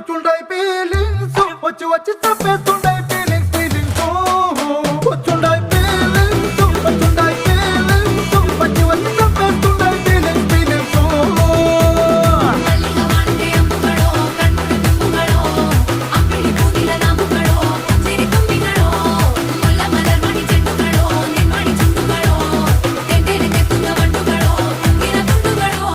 కొచ్చుండై feelings వచ్చి వచ్చి చంపేస్తుండే